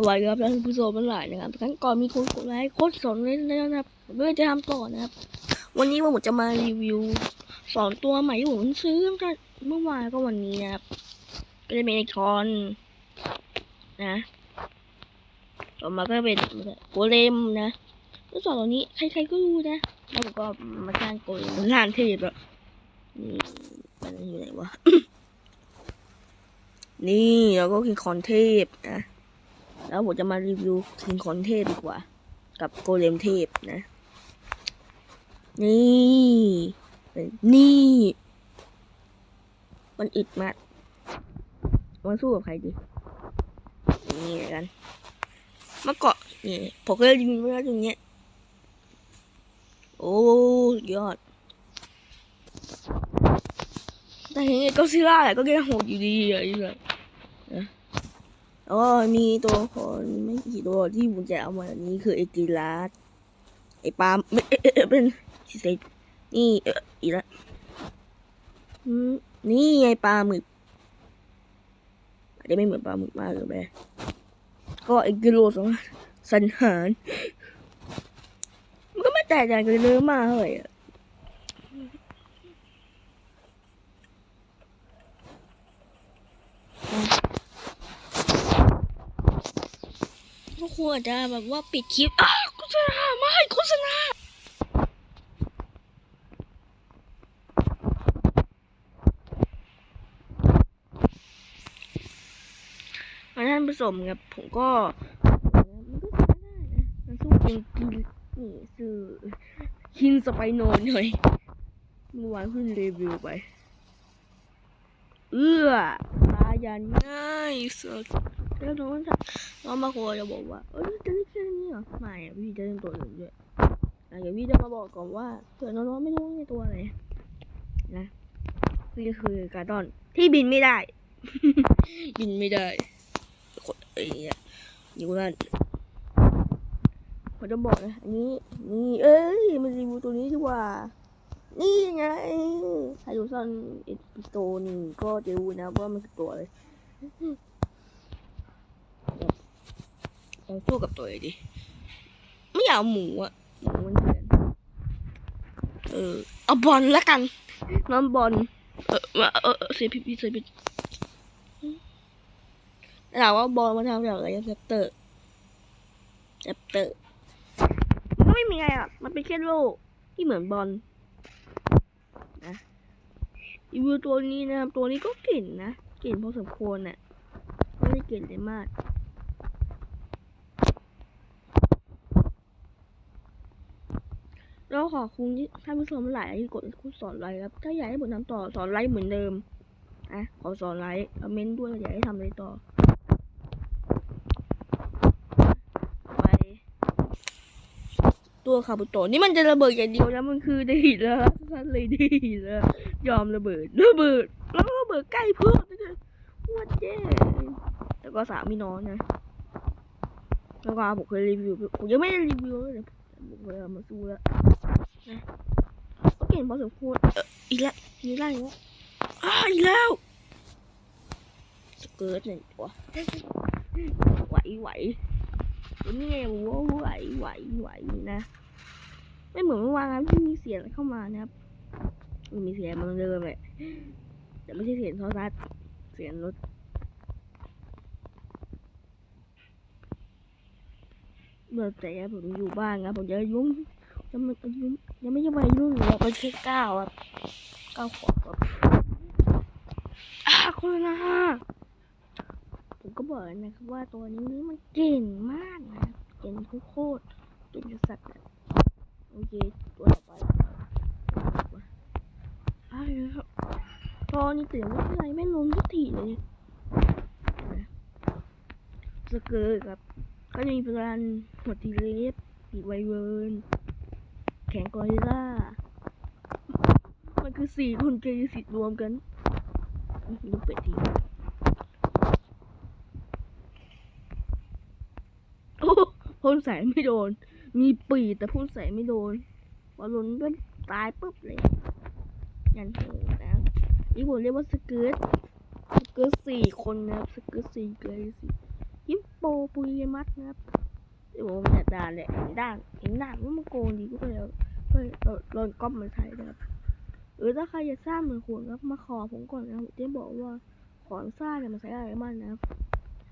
สวัสดีครับท่านผู้ชมทั้งหลายนะครับครั้งก่อนมีคนกดไลค์โคตรสนเลยนะครับผมก็เลยจะทำต่อนะครับ วันนี้ผมจะมารีวิว สองตัวใหม่ที่ผมซื้อตั้งแต่เมื่อวานก็วันนี้นะครับ ก็จะเป็นไอคอนนะต่อมาก็เป็นโกเลมนะแล้วสองตัวนี้ใครๆก็รู้นะแล้วผมก็มาสร้างโกเลมบนลานเทพแล้วนี่มันอยู่ไหนวะนี่แล้วก็คิงคอนเทพนะ แล้วผมจะมารีวิวคิงคอนเทพดีกว่า กับโกเลมเทพนะ นี่ นี่ มันอึดมากมันสู้กับใครดี นี่กัน มาเกาะนี่ผมก็รีวิวไว้แล้วตรงเนี้ย โอ้ยอด แต่เห็นไอ้ก็ซิล่าแหละก็แค่โหดอยู่ดีอะไอ้แบบ นะแล้วก็มีตัวครไม่กี่ตัวที่ผมจะเอามาอันนี้คือไอ้กีราสไอ้ปาล์มไม่เป็นชิเซนี่เอออีล้วอืมนี่ไงปลาหมึกอันนี้ไม่เหมือนปลาหมึกมากเลยแม่ก็ไอ้กิโลสองสันหารมันก็ไม่แตกต่างกันเลยมากเลยอะ ก็ควรจะแบบว่าปิดคลิปอ้าโฆษณาไม่โฆษณามาท่านผู้ชมครับผมก็มันก็ใช้ได้นะมันสู้กินกินนี่ซื้อคินสไปโนหน่อยเมื่อวานเพิ่งรีวิวไป เอื้อตายันง่ายสุด แล้วน้องจะน้องมาคุยจะบอกว่าเอ้ยจะได้แค่นี้เหรอไม่พี่จะเล่นตัวอื่นด้วยอ่เดี๋ยวพี่จะมาบอกก่อนว่าเผื่อน้องๆไม่รู้ในตัวอะไรนะนี่คือการ์ดอนที่บินไม่ได้ บินไม่ได้กดไอ้เนี่ยอยู่นั่นผมจะบอกนะอันนี้นี่เอ้ยมันรีวิวตัวนี้ดีกว่า นี่ไงไฮโดรซอนเอพิโตนี่ก็จะรู้นะว่ามันคือตัวอะไร เราสู้กับตัวเลยดิ ไม่อยากเอาหมูอะหมูมันเถื่อนเออเอาบอลแล้วกันน้องบอลเออเออเออเสียผิดเสียผิดถาว่าบอลมาทำจากอะไรแรปเตอร์แรปเตอร์มันก็ไม่มีอะไรอะ มันเป็นแค่โลกที่เหมือนบอลนะรีวิวตัวนี้นะครับ ตัวนี้ก็เก่งนะ เก่งพอสมควรน่ะ ไม่ได้เก่งเลยมาก เรา ขอบคุณที่ท่านผู้ชมหลายที่กดคุณสอนไลค์ครับ ถ้าอยากให้ผมทำต่อสอนไลค์เหมือนเดิมอะขอสอนไลค์คอมเมนต์ด้วยอยากให้ทำอะไรต่อไปตัวคาบุโตนี่มันจะระเบิดอย่างเดียวแล้วมันคือได้หินแล้วท่านเลยได้หินแล้วยอมระเบิดระเบิดแล้วก็ระเบิดใกล้เพื่อนด้วยว่าเจ๊แล้วก็สามพี่น้องนะแล้วก็ผมเคยรีวิวผมยังไม่ได้รีวิวเลย เคยเอมาสู้แล้วก็เก่งพอสมควรอีกแล้วอีกแล้วอีกแล้วอ้าอีกแล้วสเกิร์ตหนึ่งตัวไหวไหวตัวนี้ไงวัวไหวไหวไหวนะ ไม่เหมือนเมื่อวานนะที่มีเสียงเข้ามานะครับมีเสียงมันเดิมเลยแต่ไม่ใช่เสียงโทรศัพท์เสียงรถ เมื่อแต่ผมอยู่บ้านครับผมจะยุ่งยังไม่อายุยังไม่ใช่วัยรุ่นเลยเป็นแค่เก้าอะเก้าขวบครับอ่าคุณนะผมก็บอกนะครับว่าตัวนี้นี่มันเก่งมากนะเก่งโคตรเก่งสัตว์นะโอเคตัวต่อไปอ้าวครับตอนนี้ตื่นไม่เป็นไรไม่ล้มทุกทีเลยนะสเกิร์ครับ ก็จะมีพลันหัวทีเล็บปีกไวเวิร์นแข่งกอริลล่า มันคือสี่คนเกย์สิทธิ์รวมกันลูกเป็ดทีโอ้พ่นใส่ไม่โดน มีปีแต่พ่นใส่ไม่โดนพอล่นก็ตายปุ๊บเลยยันโหนะนี่ผมเรียกว่าสเกิร์ตสเกิร์ตสี่คนนะครับสเกิร์ตสี่เกย์สิฮิ โปปุยมัสนะครับเดี๋ยวผมจัดด่านแหละเห็นด่านเห็นด่านว่ามันโกงดีก็เลยก็เลยโดนก๊อปมาใช้นะครับหรือถ้าใครจะสร้างเหมือนคุณครับมาขอผมก่อนนะผมจะบอกว่าของสร้างเนี่ยมันใช้อะไรบ้างนะครับ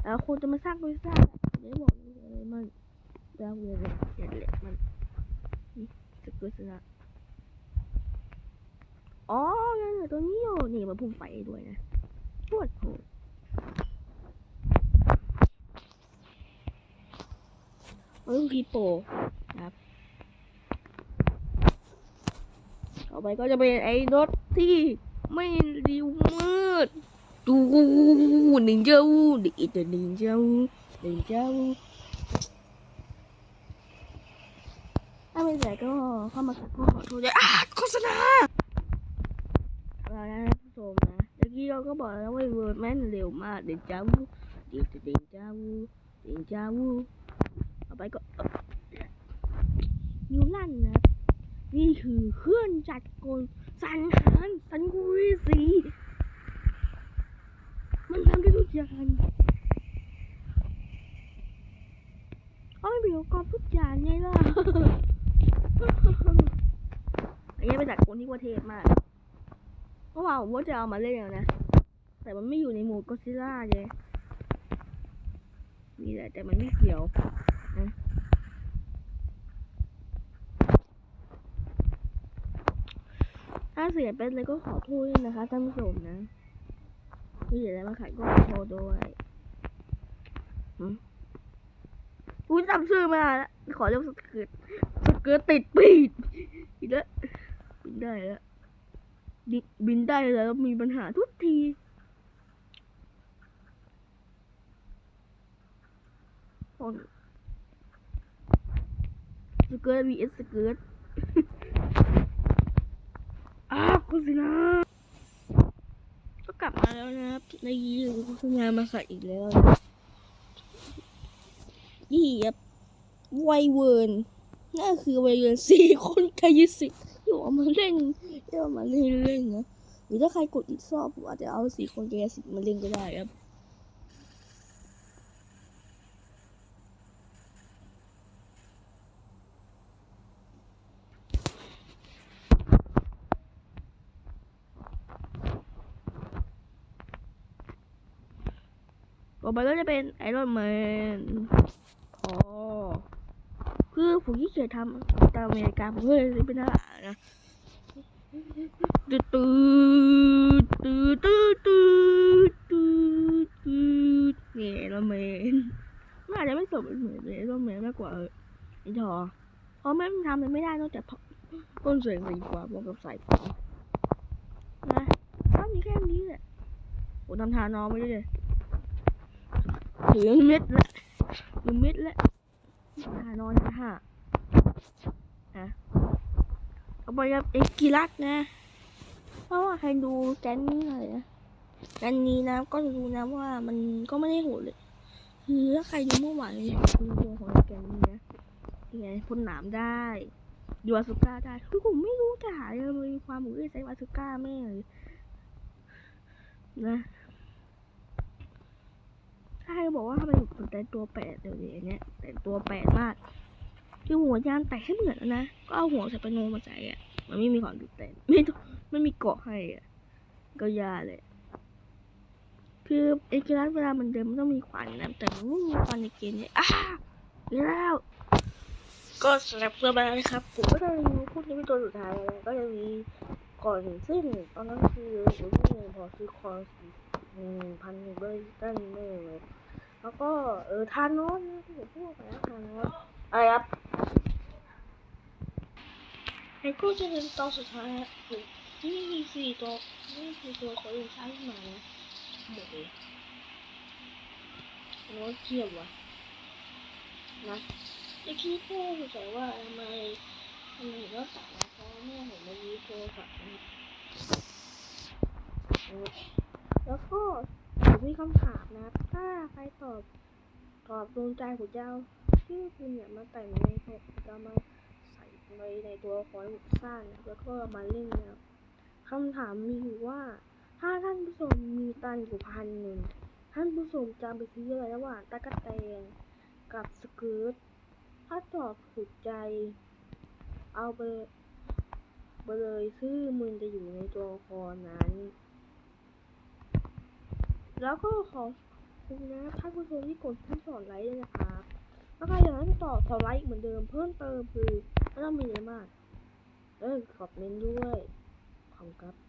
แล้วคุณจะมาสร้างก็สร้างผมจะบอกว่าอะไรบ้างดาวเรืองอย่าเละมันนี่สกุลสนะอ๋อยังเหลือตัวนี้อยู่นี่มันพุ่งไฟด้วยนะปวดหัว เออฮิปโปครับ ต่อไปก็จะเป็นไอ้รถที่ไม่ริวมืดดูหนึ่งเจ้าดีแต่หนึ่งเจ้าหนึ่งเจ้าถ้าไม่ใส่ก็เข้ามาสักก็ขอโทษด้วยอะโฆษณาเอาละนะผู้ชมนะเมื่อกี้เราก็บอกแล้วว่าเวิร์ดแม่นเร็วมากเดินเจ้าเดินเดินเจ้าเดินเจ้า ไปก็เอ่อนิวลันนะนี่คือเครื่องจัดกลสันหารสันกุรีสีมันทำได้ทุกอย่างเอาไม่เป็นอุปกรณ์ทุกอย่างไงล่ะอันนี้เป็นจัดกลที่ประเทศมากเมื่อวาผมว่าจะเอามาเล่นแล้วนะ แต่มันไม่อยู่ในโหมดก็ซิล่าเลยมีแหละแต่มันไม่เกี่ยว ถ้าเสียเป็นเลยก็ขอโทษด้วยนะคะท่านผู้ชมนะที่อะไรมาขายก็ขอโทษด้วยหืมกูจำชื่อไมาแล้วขอเรียกสเกิร์ตสเกิร์ตติดปีดอีกแล้วบินได้แล้วบินได้แล้วมีปัญหาทุกทีคน สเกิร์ต vs สเกิร์ตอ้าวโฆษณาก็กลับมาแล้วนะครับในยีโฆษณามาขายอีกแล้วนะยี่ครับไวเวิร์นนั่นคือไวเวิร์นสี่คนกายสิทธิ์ที่เอามาเล่นที่เอามาเล่นเล่นนะหรือถ้าใครกดอีกซอบผมอาจจะเอาสี่คนกายสิทธิ์มาเล่นก็ได้ครับ ต่อไปก็จะเป็นไอรอนแมนอ๋อคือผมที่เกียจทำตามอเมริกาผมก็เลยซื้อเป็นทหารนะตืดตืดตืดตืดตืดตืดตืดเนี่ยไอรอนแมนมันอาจจะไม่สมเหมือนไอรอนแมนมากกว่าเออไอทอเพราะแม่ทำมันไม่ได้นอกจากต้นเสียงสีฟ้าบวกกับสายฟ้านะก็มีแค่นี้แหละผมทำทานองไม่ได้เลย เหลืองเม็ดละเหลืองเม็ดละหานอนค่ะฮะเอาไปกับเอ็กกิลัสนะ เพราะว่าใครดูแกนนี้เลยนะแกนนี้นะก็จะดูนะว่ามันก็ไม่ได้โหดเลยคือถ้าใครดูเมื่อวานเนี่ยคือตัวของแกนนี้นะยังไงพ่นหนามได้ยูวาสุก้าได้คือผมไม่รู้จะหายังไงมีความผมเลยใช้วาสุก้าแม่เลยนะ ใครบอกว่าทำไมผมแต่งตัวแปดเดี๋ยวนี้เนี้ยแต่งตัวแปดมากคือหัวยานแตกให้เหมือนนะ ก็เอาหัวสไปโนมาใส่อะ มันไม่มีของจุดแต่งไม่ไม่มีเกาะให้อะ ก็ยาเลย คือไอ้กีฬาเวลามันเดินมันต้องมีควันนะ แต่มันไม่มีควันในเกมนี้อ้ามีแล้วก็สำหรับเพื่อนมาแล้วนะครับ ผมก็จะรีพูดในวิดีโอสุดท้ายแล้วก็จะมีก่อนซึ่งตอนนั้นคือผมที่เงินพอซื้อคอร์ส หนึ่งพันเบอร์ตันไม่เลยแล้วก็เออทานน้ตนที่ผมพูดไปแล้วทานน้ตอะไรครับไอ้กูจะเป็นตอนสุดท้ายนี่มีสี่ตัวนี่คือตัวเขาเองใช้ขึ้นมานะหมดเลยโน้ตเทียบวะนะจะคิดแค่สงสัยว่าทำไมทำไมถึงต้องตัดนะเพราะแม่ผมไมายีโทรศัพท์นะ แล้วก็ผมมีคำถามนะถ้าใครตอบตอบดวงใจผมจะเอาชื่อคุณเนี่ยมาแต่งในผมจะมาใส่ไว้ในตัวคอยสร้างนะแล้วก็มาเล่นนะครับคำถามมีอยู่ว่า ถ้าท่านผู้ชมมีตังอยู่พันหนึ่งท่านผู้ชมจำไปซื้ออะไรระหว่างตะกะแตนกับสเกิร์ตถ้าตอบถูกใจ เอาไปไปเลยชื่อมึงจะอยู่ในตัวละครนั้น แล้วก็ขอคุณนะท่านผู้ชมที่กดที่สอนไลค์ด้วยนะครับถ้วใครอยากให้ไปต่อสอนไลค์เหมือนเดิมเพิ่มเติมคือไม่ต้องมีอะไรมาก เออขอบเน้นด้วยขอบครับ